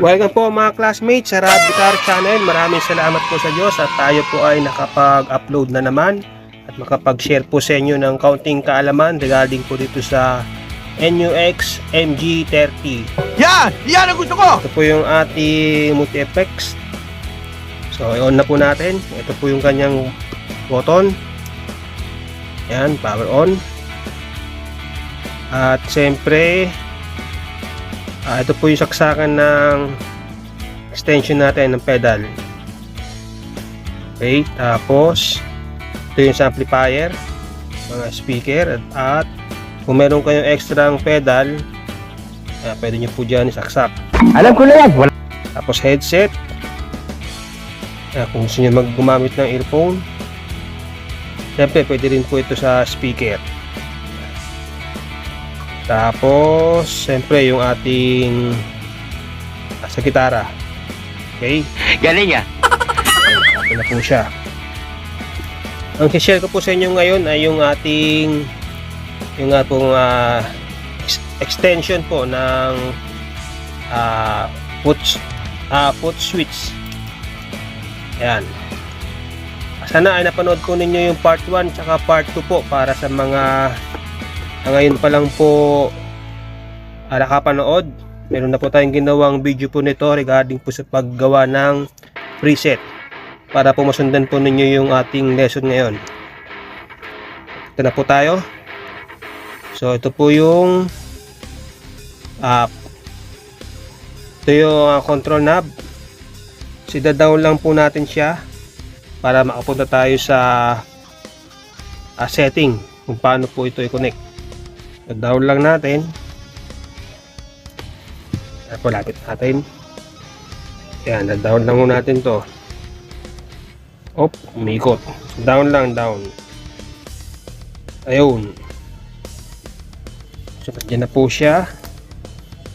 Welcome po mga classmates sa Rad Guitar Channel. Maraming salamat po sa Diyos at tayo po ay nakapag-upload na naman at makapag-share po sa inyo ng kaunting kaalaman regarding po dito sa NUX MG30. Yan! Yan ang gusto ko! Ito po yung ating multi-effects. So, i-on na po natin. Ito po yung kanyang button. Yan, power on. At siyempre, ah, ito po yung saksakan ng extension natin ng pedal. Okay, tapos ito yung sa amplifier, mga speaker at, at kung meron kayong extra pedal, ah, pwede nyo po dyan isaksak. Alam ko na yan! Wala. Tapos headset. Ayan, kung gusto nyo mag gumamit ng earphone. Siyempre, pwede rin po ito sa speaker. Tapos, siyempre, yung ating sa gitara. Okay? Galing ah! Ito na po siya. Ang share ko po sa inyo ngayon ay yung ating yung nga pong ah, ex- extension po ng ah, foot, ah, foot switch. Ayan. Sana ay napanood po ninyo yung part 1 tsaka part 2 po para sa mga ngayon pa lang po ah, nakapanood. Meron na po tayong ginawang video po nito regarding po sa paggawa ng preset para po masundan po ninyo yung ating lesson ngayon. Ito na po tayo. So ito po yung app. Ito yung ah, control knob. So lang po natin siya para makapunta tayo sa ah, setting kung paano po ito i-connect. So lang natin. Ayan po lapit natin. Yan, down lang muna natin to. Op, umikot. Down lang, down. Ayun. So, nandiyan na po siya.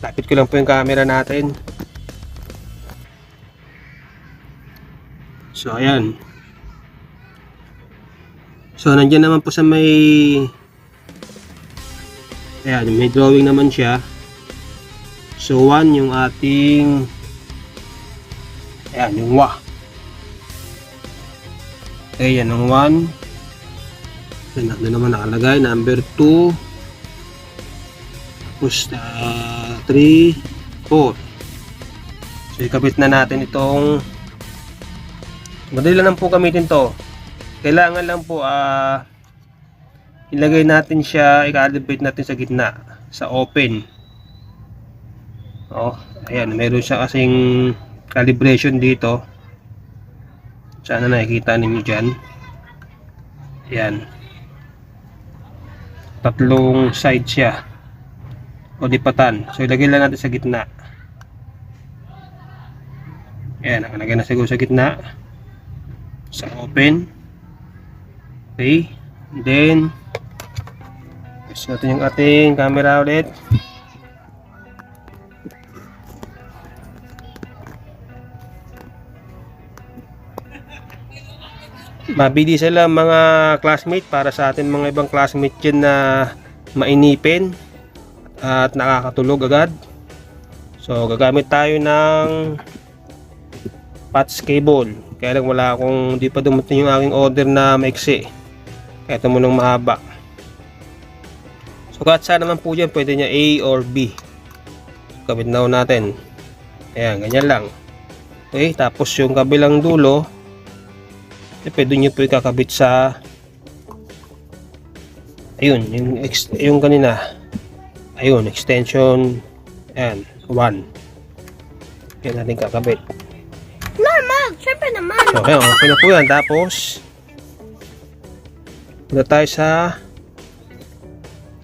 Lapit ko lang po yung camera natin. So, ayan. So, nandiyan naman po sa may Ayan, may drawing naman siya. So, one yung ating Ayan, yung wa. Okay, yan ang 1. Then, doon naman nakalagay. Number 2. Tapos, 3, 4. So, ikabit na natin itong madali lang po gamitin to. Kailangan lang po, ah, ilagay natin siya, i-calibrate natin sa gitna, sa open. Oh, ayan, meron siya kasing calibration dito. Sana nakikita ninyo dyan. Ayan. Tatlong side siya. O dipatan. So ilagay lang natin sa gitna. Ayan. Nakalagay na siguro sa gitna. Sa open. Okay. Then, gusto natin yung ating camera ulit. Mabili sila mga classmate para sa atin mga ibang classmate dyan na mainipin at nakakatulog agad. So gagamit tayo ng patch cable. Kaya lang wala akong di pa dumating yung aking order na maiksi. Kaya ito munang mahaba. So saan naman po dyan pwede niya A or B. Gamit na ho natin. Ayan, ganyan lang. Okay, tapos yung kabilang dulo eh, pwede nyo po ikakabit sa ayun, yung, ex, yung kanina ayun, extension ayan, 1 yan natin kakabit Normal, syempre naman. so, ayan, okay na po yan tapos punta tayo sa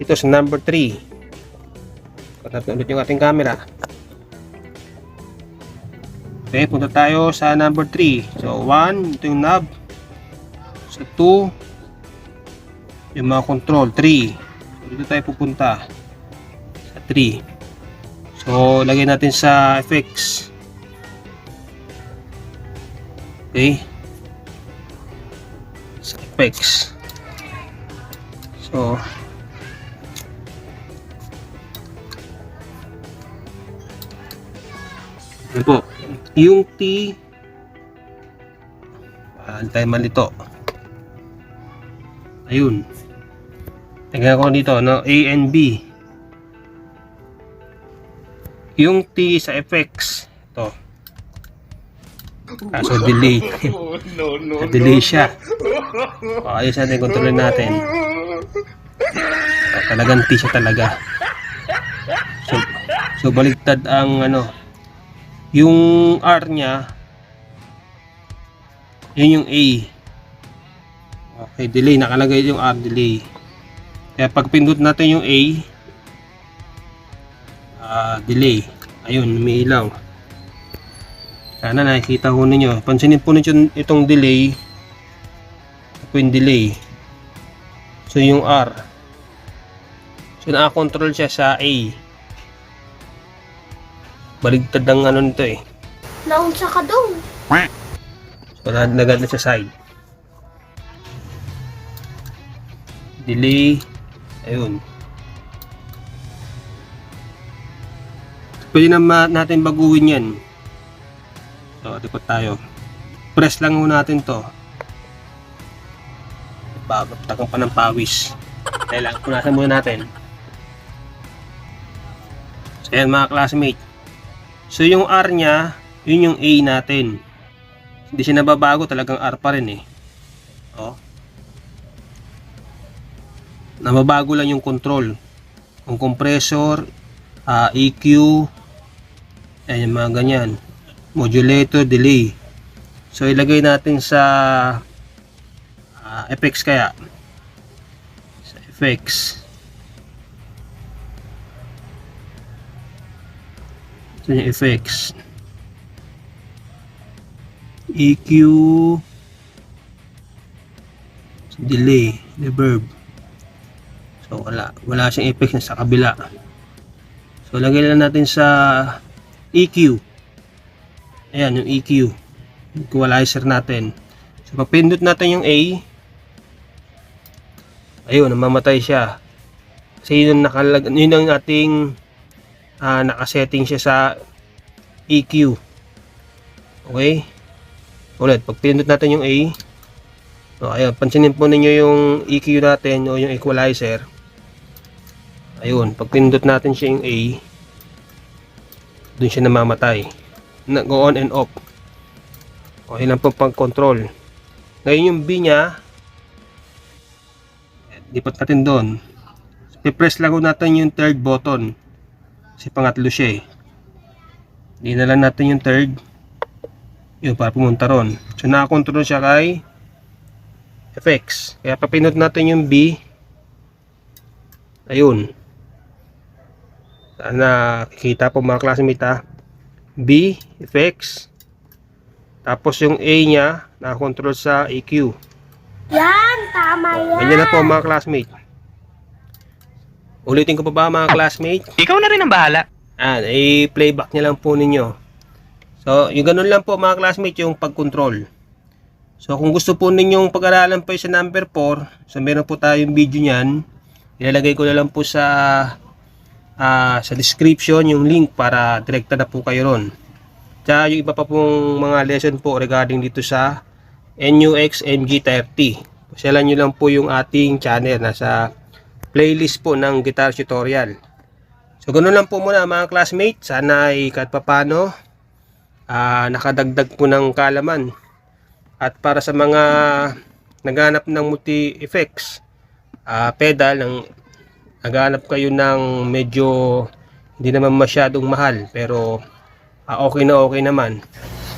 ito sa number 3 patapin ulit yung ating camera. Okay, punta tayo sa number 3 so 1, ito yung knob. Sa 2 yung mga control. 3 so, dito tayo pupunta sa 3 so lagay natin sa effects okay. Sa effects so Yan po. Yung T, ah, tayo malito. Ayun. Tingnan ko dito, no? A and B. Yung T sa FX. Ito. Kaso delay. no, no, delay siya. O, ayos natin, kontrolin natin. O, talagang T siya talaga. So, so baligtad ang ano, yung R niya, yun yung A. Okay, delay. Nakalagay yung R delay. Kaya pag pindot natin yung A, ah delay. Ayun, umiilaw. Sana nakikita ko ninyo. Pansinin po ninyo itong delay. Ito yung delay. So yung R. So nakakontrol siya sa A. Baligtad ang ano nito eh. Naunsa ka doon. So nagad na sa side. Delay. Ayun. Pwede na natin baguhin yan. So, likot tayo. Press lang ho natin to. Babagtakan pa ng pawis. Kailangan punasan muna natin. So, yan mga classmate. So, yung R niya, yun yung A natin. Hindi siya nababago, talagang R pa rin eh. Oh. Nababago lang yung control. Yung compressor, ah, EQ, ayan mga ganyan. Modulator, delay. So ilagay natin sa ah, FX kaya. Sa FX. Ito yung FX. EQ delay, reverb. So wala, wala siyang effects na sa kabila. So lagay lang natin sa EQ. Ayan yung EQ. Equalizer natin. So pag pindot natin yung A, ayun, namamatay siya. Kasi yun ang nakalag, yun ang ating ah, nakasetting siya sa EQ. Okay? Ulit, pag pinindot natin yung A, so, ayun, pansinin po ninyo yung EQ natin o yung equalizer. Ayun, pag pinindot natin siya yung A, dun siya namamatay. Na, go on and off. Okay lang po pang control. Ngayon yung B niya, lipat natin doon. I-press lang natin yung third button. Kasi pangatlo siya eh. Hindi na lang natin yung third. Yun, para pumunta ron. So, nakakontrol siya kay FX. Kaya papinot natin yung B. Ayun. Sana kita po mga classmate ha. B, FX. Tapos yung A niya, nakakontrol sa EQ. Yan, tama yan. Ganyan na po mga classmate. Ulitin ko pa ba mga classmate? Ikaw na rin ang bahala. Ah, i-playback niya lang po ninyo. So, yung ganun lang po mga classmate yung pag-control. So, kung gusto po ninyong pag-aralan pa yung sa number 4, so meron po tayong video niyan. Ilalagay ko na lang po sa ah, sa description yung link para direkta na po kayo ron. Tsaka yung iba pa pong mga lesson po regarding dito sa NUX MG30. Pasyalan nyo lang po yung ating channel. Nasa playlist po ng guitar tutorial. So, ganun lang po muna mga classmates. Sana ay kahit papano ah, nakadagdag po ng kalaman. At para sa mga naghanap ng multi-effects ah, pedal, ng, naghanap kayo ng medyo hindi naman masyadong mahal pero ah, okay na okay naman.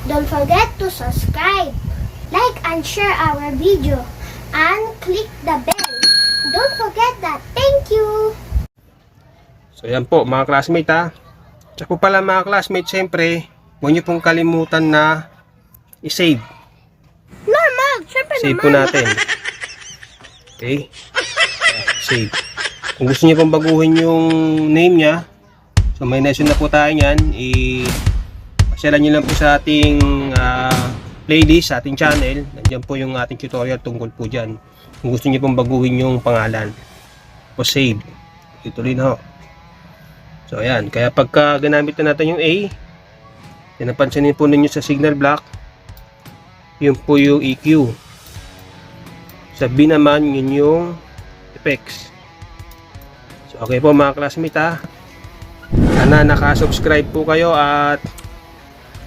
Don't forget to subscribe, like and share our video, and click the bell. Don't forget that. Thank you. So yan po mga classmate ha. Tsaka po pala mga classmate syempre huwag nyo pong kalimutan na i-save. Normal, syempre Save naman. po natin. Okay? Save. Kung gusto niyo pong baguhin yung name niya, so may lesson na po tayo niyan, i pasyalan niyo lang po sa ating playlist, sa ating channel. Nandiyan po yung ating tutorial tungkol po dyan. Kung gusto niyo pong baguhin yung pangalan o save. Ituloy na ho. So ayan, kaya pagka ginamit na natin yung A, Yan napansinin po ninyo sa signal block. Yun po yung EQ. Sa B naman, yun yung effects. So, okay po mga classmate ha. Sana nakasubscribe po kayo at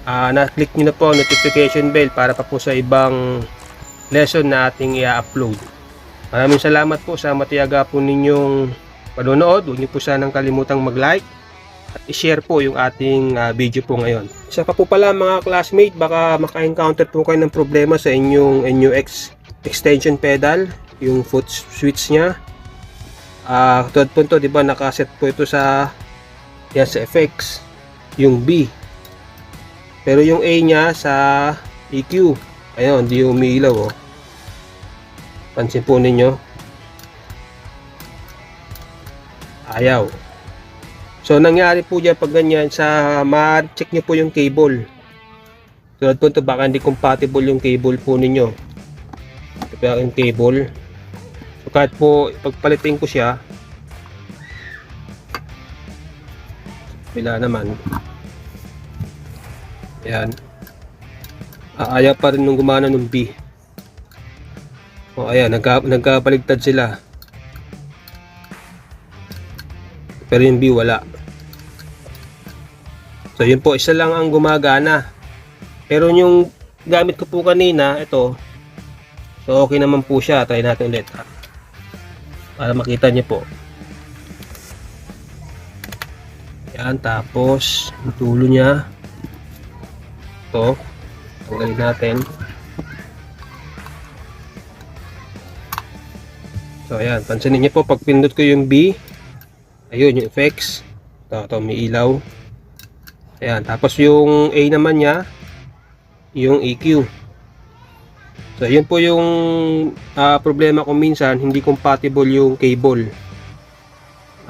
ah, na-click nyo na po notification bell para pa po sa ibang lesson na ating i-upload. Maraming salamat po sa matiyaga po ninyong panonood. Huwag niyo po sanang kalimutang mag-like at i-share po yung ating ah, video po ngayon. Isa pa po pala mga classmate, baka maka-encounter po kayo ng problema sa inyong NUX extension pedal, yung foot switch niya. Ah, tulad po ito, di ba, nakaset po ito sa yan sa effects, yung B. Pero yung A niya sa EQ, ayun, hindi umiilaw oh. Pansin po ninyo. Ayaw. So, nangyari po dyan pag ganyan, sa ma-check nyo po yung cable. Tulad po ito, baka hindi compatible yung cable po ninyo. Ito yung cable. So, kahit po, pagpalitin ko siya, wala naman. Ayan. Ah, ayaw pa rin nung gumana ng B. O, ayan, nagka, nagkabaligtad sila. Pero yung B wala. So yun po, isa lang ang gumagana. Pero yung gamit ko po kanina, ito. So okay naman po siya. Try natin ulit. Para makita niyo po. Yan, tapos dulo niya. Ito. Tanggalin natin. So ayan, pansinin niyo po pag pindot ko yung B, ayun yung effects. Ito, ito may ilaw. Ayan, tapos yung A naman niya, yung EQ. So, yun po yung ah, problema ko minsan, hindi compatible yung cable.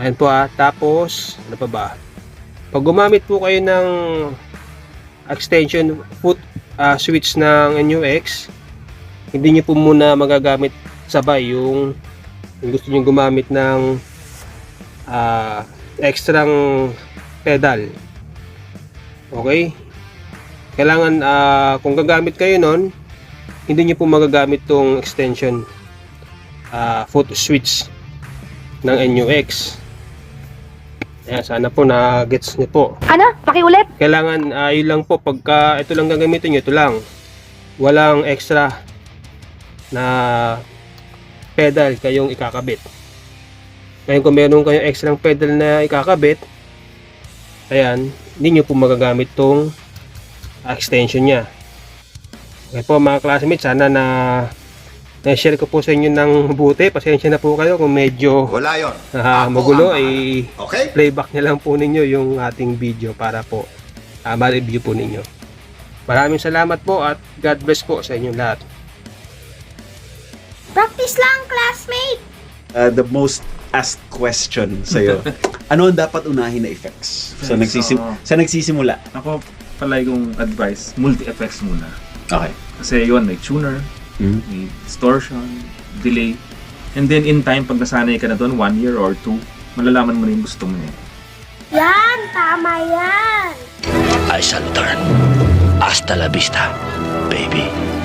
Ayan po ah. Tapos, ano pa ba? Pag gumamit po kayo ng extension foot ah, switch ng NUX, hindi nyo po muna magagamit sabay yung, yung gusto nyo gumamit ng ah, extrang pedal. Okay? Kailangan ah, kung gagamit kayo nun, hindi niyo po magagamit tong extension ah, foot switch ng NUX. Ayan, sana po na gets niyo po. Ano? Pakiulit? Kailangan ah, yun lang po pagka ito lang gagamitin niyo, ito lang. Walang extra na pedal kayong ikakabit. Ngayon kung meron kayong extra pedal na ikakabit, ayan, hindi nyo po magagamit tong extension niya. Okay po mga classmates, sana na na-share ko po sa inyo ng mabuti. Pasensya na po kayo kung medyo Wala yon. ah, Ako magulo. ang bahala. Eh, Okay? playback na lang po ninyo yung ating video para po uh, ma-review po ninyo. Maraming salamat po at God bless po sa inyong lahat. Practice lang, classmate! uh, the most asked question sa'yo. ano ang dapat unahin na effects? So, Effects, nagsisim sa nagsisimula. Ako palagi kong advice, multi-effects muna. Okay. Kasi yun, may tuner, Mhm. may distortion, delay. And then in time, pag nasanay ka na doon, one year or two, malalaman mo na yung gusto mo eh. Yan! Tama yan! I shall return. Hasta la vista, baby.